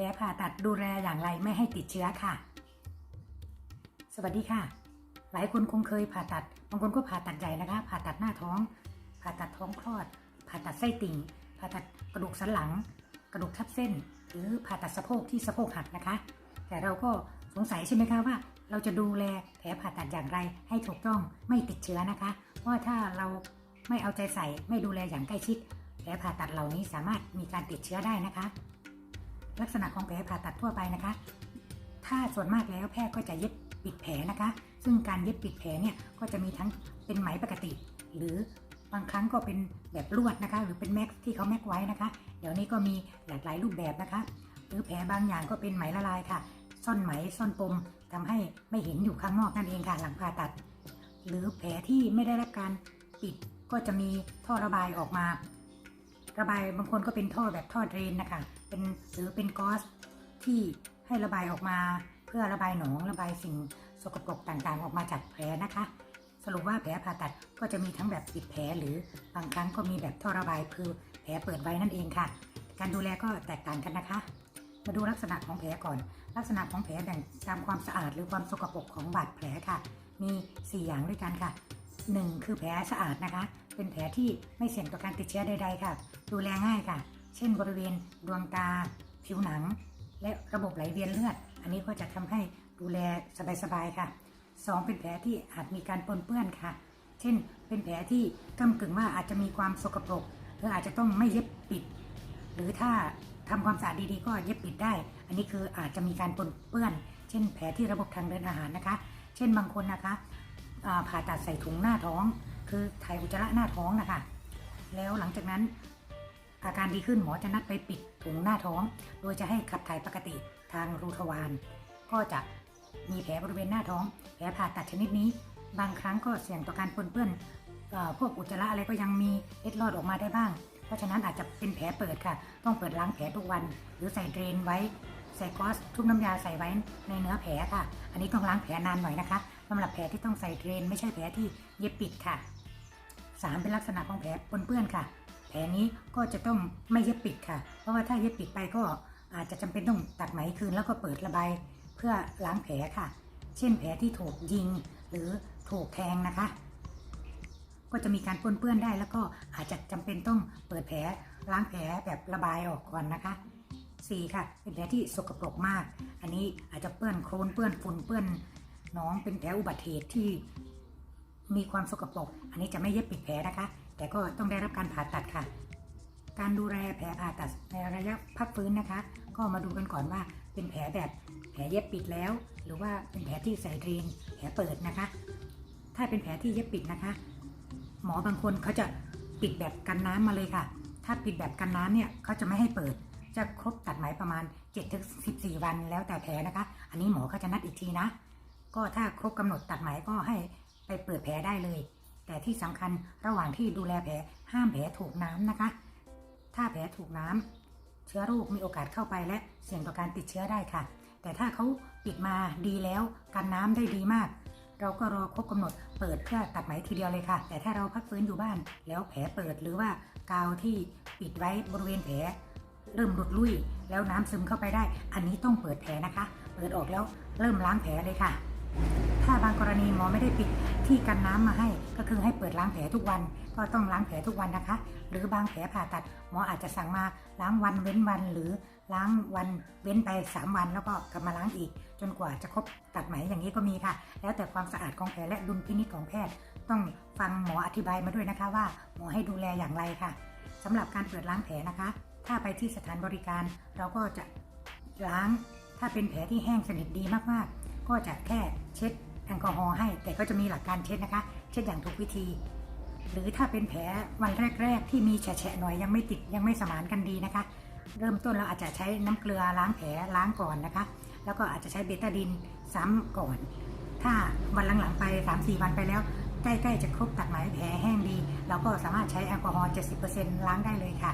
ลผ่าตัดดูแลอย่างไรไม่ให้ติดเชื้อค่ะ สวัสดีค่ะ หลายคนคงเคยผ่าตัด บางคนก็ผ่าตัดใหญ่นะคะ ผ่าตัดหน้าท้อง ผ่าตัดท้องคลอด ผ่าตัดไส้ติ่ง ผ่าตัดกระดูกสันหลัง กระดูกทับเส้น หรือผ่าตัดสะโพกที่สะโพกหักนะคะ แต่เราก็สงสัยใช่ไหมคะว่า เราจะดูแลแผลผ่าตัดอย่างไรให้ถูกต้องไม่ติดเชื้อนะคะ เพราะว่าถ้าเราไม่เอาใจใส่ไม่ดูแลอย่างใกล้ชิดแผลผ่าตัดเหล่านี้สามารถมีการติดเชื้อได้นะคะ ลักษณะของแผลผ่าตัดทั่วไปนะคะ ถ้าส่วนมากแล้วแพทย์ก็จะเย็บปิดแผลนะคะ ซึ่งการเย็บปิดแผลเนี่ยก็จะมีทั้งเป็นไหมปกติ หรือบางครั้งก็เป็นแบบลวดนะคะ หรือเป็นแม็กที่เขาแม็กไว้นะคะ เดี๋ยวนี้ก็มีหลากหลายรูปแบบนะคะ หรือแผลบางอย่างก็เป็นไหมละลายค่ะ ซ่อนไหมซ่อนปมทำให้ไม่เห็นอยู่ข้างนอกนั่นเองค่ะหลังผ่าตัด หรือแผลที่ไม่ได้รับการปิดก็จะมีท่อระบายออกมา ระบายบางคนก็เป็นท่อแบบท่อเดรนนะคะ เป็นหรือเป็นก๊อซที่ให้ระบายออกมา เพื่อระบายหนองระบายสิ่งสกปรกต่างๆ ออกมาจากแผลนะคะ สรุปว่าแผลผ่าตัดก็จะมีทั้งแบบปิดแผลหรือบางครั้งก็มีแบบท่อระบายคือแผลเปิดไว้นั่นเองค่ะ การดูแลก็แตกต่างกันนะคะ มาดูลักษณะของแผลก่อน ลักษณะของแผลแบ่งตามความสะอาดหรือความสกปรกของบาดแผลค่ะ มี 4 อย่างด้วยกันค่ะ 1. คือแผลสะอาดนะคะ เป็นแผลที่ไม่เสี่ยงต่อการติดเชื้อใดๆค่ะ ดูแลง่ายค่ะ เช่น บริเวณดวงตา ผิวหนัง และระบบไหลเวียนเลือด อันนี้ก็จะทำให้ดูแลสบายๆค่ะ 2. เป็นแผลที่อาจมีการปนเปื้อนค่ะ เช่น เป็นแผลที่ก้ากึ่งว่าอาจจะมีความสกปรกหรืออาจจะต้องไม่เย็บปิด หรือถ้าทำความสะอาดดีๆก็เย็บปิดได้ อันนี้คืออาจจะมีการปนเปื้อน เช่น แผลที่ระบบทางเดินอาหารนะคะ เช่นบางคนนะคะผ่าตัดใส่ถุงหน้าท้อง คือถ่ายอุจจาระหน้าท้องนะคะ แล้วหลังจากนั้นอาการดีขึ้นหมอจะนัดไปปิดถุงหน้าท้อง โดยจะให้ขับถ่ายปกติทางรูทวารก็จะมีแผลบริเวณหน้าท้อง แผลผ่าตัดชนิดนี้ บางครั้งก็เสี่ยงต่อการปนเปื้อนอพวกอุจจาระอะไรก็ยังมีเล็ดลอดออกมาได้บ้าง เพราะฉะนั้นอาจจะเป็นแผลเปิดค่ะ ต้องเปิดล้างแผลทุกวัน หรือใส่เดรนไว้ ใส่ก๊อซทุกน้ำยาใส่ไว้ในเนื้อแผลค่ะ อันนี้ต้องล้างแผลนานหน่อยนะคะสำหรับแผลที่ต้องใส่เดรน ไม่ใช่แผลที่เย็บปิดค่ะ 3 เป็นลักษณะของแผลปนเปื้อนค่ะ แผลนี้ก็จะต้องไม่เย็บปิดค่ะ เพราะว่าถ้าเย็บปิดไปก็อาจจะจำเป็นต้องตัดไหมคืนแล้วก็เปิดระบายเพื่อล้างแผลค่ะ เช่นแผลที่ถูกยิงหรือถูกแทงนะคะ ก็จะมีการปนเปื้อนได้แล้วก็อาจจะจำเป็นต้องเปิดแผลล้างแผลแบบระบายออกก่อนนะคะ 4 ค่ะ เป็นแผลที่สกปรกมาก อันนี้อาจจะเปื้อนโคลนเปื้อนฝุ่นเปื้อนน้องเป็นแผลอุบัติเหตุที่ มีความสกปรก อันนี้จะไม่เย็บปิดแผลนะคะ แต่ก็ต้องได้รับการผ่าตัดค่ะ การดูแลแผลผ่าตัดในระยะพักฟื้นนะคะ ก็มาดูกันก่อนว่าเป็นแผลแบบแผลเย็บปิดแล้ว หรือว่าเป็นแผลที่ใส่เดรนแผลเปิดนะคะ ถ้าเป็นแผลที่เย็บปิดนะคะ หมอบางคนเขาจะปิดแบบกันน้ำมาเลยค่ะ ถ้าปิดแบบกันน้ำเนี่ยเขาจะไม่ให้เปิด จะครบตัดไหมประมาณ7ถึง14 วันแล้วแต่แผลนะคะ อันนี้หมอเขาจะนัดอีกทีนะ ก็ถ้าครบกำหนดตัดไหมก็ให้ ไปเปิดแผลได้เลย แต่ที่สำคัญระหว่างที่ดูแลแผลห้ามแผลถูกน้ำนะคะ ถ้าแผลถูกน้ำเชื้อโรคมีโอกาสเข้าไปและเสี่ยงต่อการติดเชื้อได้ค่ะ แต่ถ้าเขาปิดมาดีแล้วกันน้ำได้ดีมาก เราก็รอครบกำหนดเปิดเพื่อตัดไหมทีเดียวเลยค่ะ แต่ถ้าเราพักฟื้นอยู่บ้าน แล้วแผลเปิดหรือว่ากาวที่ปิดไว้บริเวณแผลเริ่มหลุดลุ่ยแล้วน้ำซึมเข้าไปได้ อันนี้ต้องเปิดแผลนะคะ เปิดออกแล้วเริ่มล้างแผลเลยค่ะ ถ้าบางกรณีหมอไม่ได้ปิดที่กันน้ำมาให้ ก็คือให้เปิดล้างแผลทุกวัน ก็ต้องล้างแผลทุกวันนะคะ หรือบางแผลผ่าตัดหมออาจจะสั่งมาล้างวันเว้นวัน หรือล้างวันเว้นไป 3 วัน แล้วก็กลับมาล้างอีก จนกว่าจะครบตัดไหมอย่างนี้ก็มีค่ะ แล้วแต่ความสะอาดของแผลและดุลพินิจของแพทย์ ต้องฟังหมออธิบายมาด้วยนะคะ ว่าหมอให้ดูแลอย่างไรค่ะสำหรับการเปิดล้างแผลนะคะ ถ้าไปที่สถานบริการเราก็จะล้างถ้าเป็นแผลที่แห้งสนิทดีมากๆ ก็จะแค่เช็ดแอลกอฮอล์ให้ แต่ก็จะมีหลักการเช็ดนะคะ เช็ดอย่างถูกวิธี หรือถ้าเป็นแผลวันแรก ๆ ที่มีแฉะหน่อยยังไม่ติดยังไม่สมานกันดีนะคะ เริ่มต้นเราอาจจะใช้น้ำเกลือล้างแผลล้างก่อนนะคะ แล้วก็อาจจะใช้เบตาดินซ้ำก่อน ถ้าวันหลังๆไป 3-4 วันไปแล้วใกล้ๆจะครบตัดไหมแผลแห้งดีเราก็สามารถใช้แอลกอฮอล์ 70%ล้างได้เลยค่ะ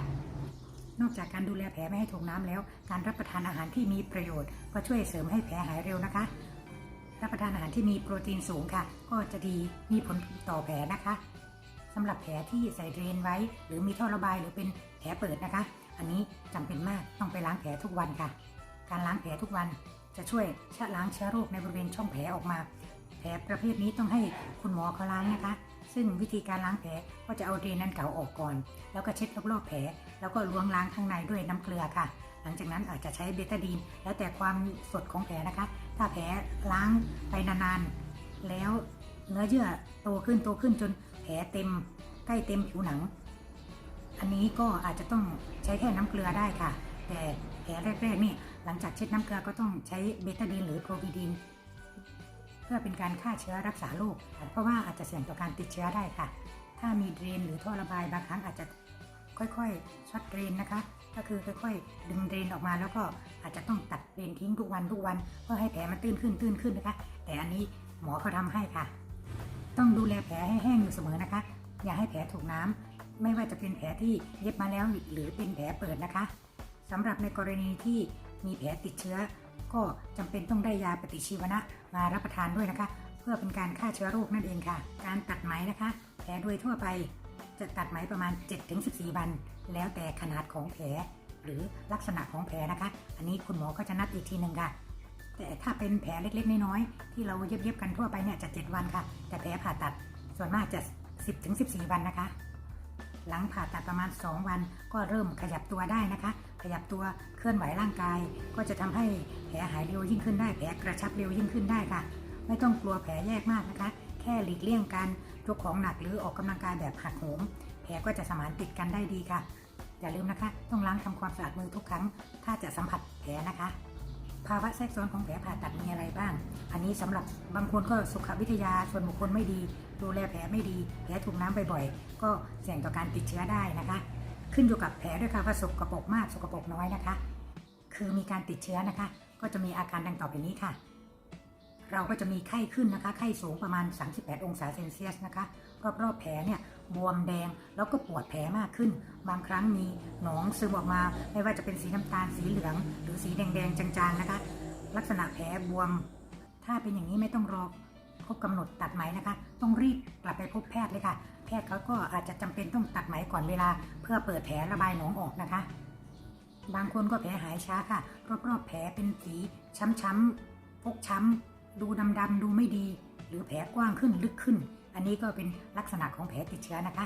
นอกจากการดูแลแผลไม่ให้ถูกน้ำแล้ว การรับประทานอาหารที่มีประโยชน์ ก็ช่วยเสริมให้แผลหายเร็วนะคะ รับประทานอาหารที่มีโปรตีนสูงค่ะ ก็จะดีมีผลต่อแผลนะคะสำหรับแผลที่ใส่เดรนไว้ หรือมีท่อระบายหรือเป็นแผลเปิดนะคะ อันนี้จำเป็นมากต้องไปล้างแผลทุกวันค่ะ การล้างแผลทุกวันจะช่วยชะล้างเชื้อโรคในบริเวณช่องแผลออกมา แผลประเภทนี้ต้องให้คุณหมอเขาล้างนะคะ ซึ่งวิธีการล้างแผลก็จะเอาเดรนนั้นเก่าออกก่อน แล้วก็เช็ดรอบๆแผล แล้วก็ล้วงล้างข้างในด้วยน้ำเกลือค่ะ หลังจากนั้นอาจจะใช้เบตาดีน แล้วแต่ความสดของแผลนะคะ ถ้าแผลล้างไปนานๆ แล้วเนื้อเยื่อโตขึ้นโตขึ้นจนแผลเต็มใกล้เต็มผิวหนัง อันนี้ก็อาจจะต้องใช้แค่น้ำเกลือได้ค่ะ แต่แผลแรกๆนี่หลังจากเช็ดน้ำเกลือก็ต้องใช้เบตาดีนหรือโพรบิดีนเพื่อเป็นการฆ่าเชื้อรักษาโรคเพราะว่าอาจจะเสี่ยงต่อการติดเชื้อได้ค่ะ ถ้ามีเดรนหรือท่อระบายบางครั้งอาจจะค่อยๆช็อตเดรนนะคะ ก็คือค่อยๆดึงเดรนออกมาแล้วก็อาจจะต้องตัดเดรนทิ้งทุกวันทุกวันเพื่อให้แผลมันตื้นขึ้นตื้นขึ้นนะคะ แต่อันนี้หมอเขาทำให้ค่ะ ต้องดูแลแผลให้แห้งอยู่เสมอนะคะ อย่าให้แผลถูกน้ำไม่ว่าจะเป็นแผลที่เย็บมาแล้วหรือเป็นแผลเปิดนะคะสำหรับในกรณีที่มีแผลติดเชื้อ ก็จำเป็นต้องได้ยาปฏิชีวนะมารับประทานด้วยนะคะ เพื่อเป็นการฆ่าเชื้อโรคนั่นเองค่ะ การตัดไหมนะคะ แผลโดยทั่วไป จะตัดไหมประมาณ 7-14 วัน แล้วแต่ขนาดของแผล หรือลักษณะของแผลนะคะ อันนี้คุณหมอก็จะนัดอีกทีหนึ่งค่ะ แต่ถ้าเป็นแผลเล็กๆ น้อยๆที่เราเย็บๆกันทั่วไปเนี่ยจะ 7 วันค่ะ แต่แผลผ่าตัดส่วนมากจะ 10-14 วันนะคะ หลังผ่าตัดประมาณ 2 วันก็เริ่มขยับตัวได้นะคะ ขยับตัวเคลื่อนไหวร่างกาย ก็จะทำให้แผลหายเร็วยิ่งขึ้นได้ แผลกระชับเร็วยิ่งขึ้นได้ค่ะ ไม่ต้องกลัวแผลแยกมากนะคะ ค่หลีกเลี่ยงการยกของหนักหรือออกกำลังกายแบบหักโหม แผลก็จะสมานติดกันได้ดีค่ะ อย่าลืมนะคะ ต้องล้างทำความสะอาดมือทุกครั้ง ถ้าจะสัมผัสแผลนะคะ ภาวะแทรกซ้อนของแผลผ่าตัดมีอะไรบ้าง อันนี้สำหรับบางคนก็สุขวิทยาส่วนบุคคลไม่ดี ดูแลแผลไม่ดี แผลถูกน้ำบ่อยๆ ก็เสี่ยงต่อการติดเชื้อได้นะคะ ขึ้นอยู่กับแผลด้วยค่ะว่าสกปรกมากสกปรกน้อยนะคะ คือมีการติดเชื้อนะคะ ก็จะมีอาการดังต่อไปนี้ค่ะ เราก็จะมีไข้ขึ้นนะคะ ไข้สูงประมาณ 38 องศาเซนเซียสนะคะ รอบๆแผลเนี่ยบวมแดงแล้วก็ปวดแผลมากขึ้น บางครั้งมีหนองซึมออกมา ไม่ว่าจะเป็นสีน้ำตาลสีเหลือง หรือสีแดงๆจางๆนะคะ ลักษณะแผลบวม ถ้าเป็นอย่างนี้ไม่ต้องรอครบกำหนดตัดไหมนะคะ ต้องรีบกลับไปพบแพทย์เลยค่ะ แพทย์เขาก็อาจจะจำเป็นต้องตัดไหมก่อนเวลา เพื่อเปิดแผลระบายหนองออกนะคะ บางคนก็แผลหายช้าค่ะ รอบๆแผลเป็นสีช้ำๆฟกช้ำ ดูดำๆดูไม่ดี หรือแผลกว้างขึ้นลึกขึ้น อันนี้ก็เป็นลักษณะของแผลติดเชื้อนะคะ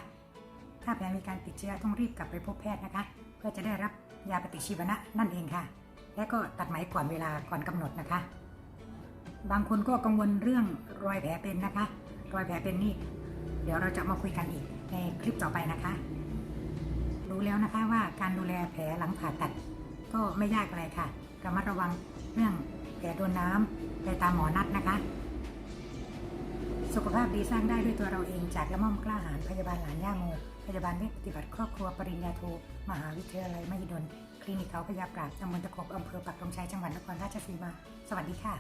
ถ้าแผลมีการติดเชื้อต้องรีบกลับไปพบแพทย์นะคะ เพื่อจะได้รับยาปฏิชีวนะนั่นเองค่ะ และก็ตัดไหมก่อนเวลาก่อนกำหนดนะคะ บางคนก็กังวลเรื่องรอยแผลเป็นนะคะ รอยแผลเป็นนี่เดี๋ยวเราจะมาคุยกันอีกในคลิปต่อไปนะคะ รู้แล้วนะคะว่าการดูแลแผลหลังผ่าตัด ก็ไม่ยากอะไรค่ะระมัดระวังเรื่องแผลโดนน้ำ ไปตามหมอนัดนะคะ สุขภาพดีสร้างได้ด้วยตัวเราเองจากละม่อมกล้าหาญพยาบาลหลานย่าโมพยาบาลเวชปฏิบัติครอบครัวปริญญาโทมหาวิทยาลัยมหิดลคลินิกเขาพยาปราบตำบลตะขบอำเภอปักธงชัยจังหวัดนครราชสีมา สวัสดีค่ะ